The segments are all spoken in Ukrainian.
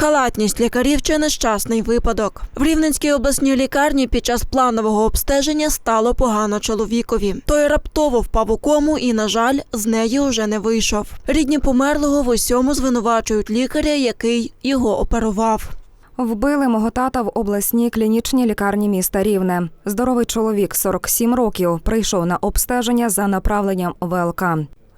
Халатність лікарів чи нещасний випадок. В Рівненській обласній лікарні під час планового обстеження стало погано чоловікові. Той раптово впав у кому і, на жаль, з неї уже не вийшов. Рідні померлого в усьому звинувачують лікаря, який його оперував. Вбили мого тата в обласній клінічній лікарні міста Рівне. Здоровий чоловік 47 років прийшов на обстеження за направленням ВЛК.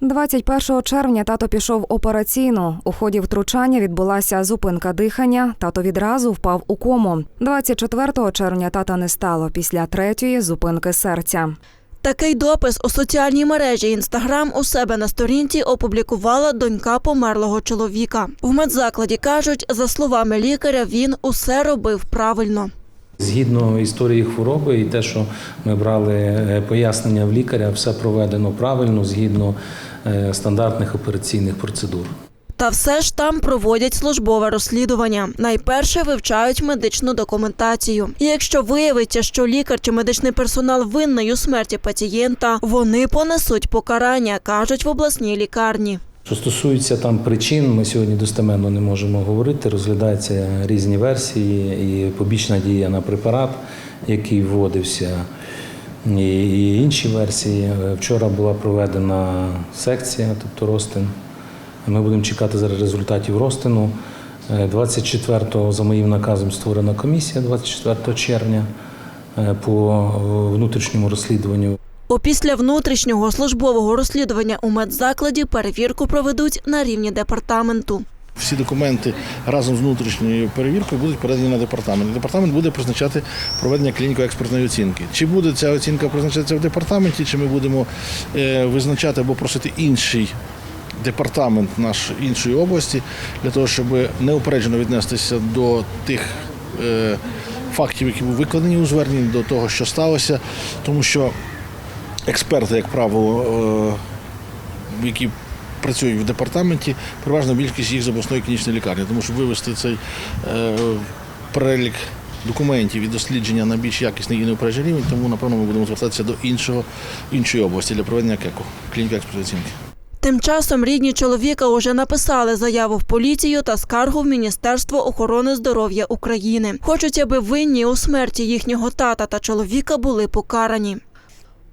21 червня тато пішов в операційну. У ході втручання відбулася зупинка дихання. Тато відразу впав у кому. 24 червня тата не стало після третьої зупинки серця. Такий допис у соціальній мережі Інстаграм у себе на сторінці опублікувала донька померлого чоловіка. В медзакладі кажуть, за словами лікаря, він усе робив правильно. Згідно історії хвороби і те, що ми брали е, пояснення в лікаря, все проведено правильно згідно е, стандартних операційних процедур. Та все ж там проводять службове розслідування. Найперше вивчають медичну документацію. І якщо виявиться, що лікар чи медичний персонал винний у смерті пацієнта, вони понесуть покарання, кажуть в обласній лікарні. Що стосується там причин, ми сьогодні достеменно не можемо говорити. Розглядаються різні версії і побічна дія на препарат, який вводився, і інші версії. Е, Вчора була проведена секція, тобто розтин. Ми будемо чекати зараз результатів розтину. Е, 24-го за моїм наказом створена комісія 24 червня е, по е, внутрішньому розслідуванню. Опісля внутрішнього службового розслідування у медзакладі перевірку проведуть на рівні департаменту. Всі документи разом з внутрішньою перевіркою будуть передані на департамент. Департамент буде призначати проведення клініко-експертної оцінки. Чи буде ця оцінка призначатися в департаменті, чи ми будемо е, визначати або просити інший департамент наш іншої області для того, щоб неупереджено віднестися до тих е, фактів, які були викладені у зверненні, до того, що сталося, тому що експерти, як правило, е, які працюють в департаменті, переважно більшість їх з обласної клінічної лікарні, тому що вивести цей е, перелік документів і дослідження на більш якісний і неупереджений рівень, тому напевно ми будемо звертатися до іншого іншої області для проведення КЕКу, клініка експерт-оцінки. Тим часом рідні чоловіка уже написали заяву в поліцію та скаргу в Міністерство охорони здоров'я України. Хочуть, аби винні у смерті їхнього тата та чоловіка були покарані.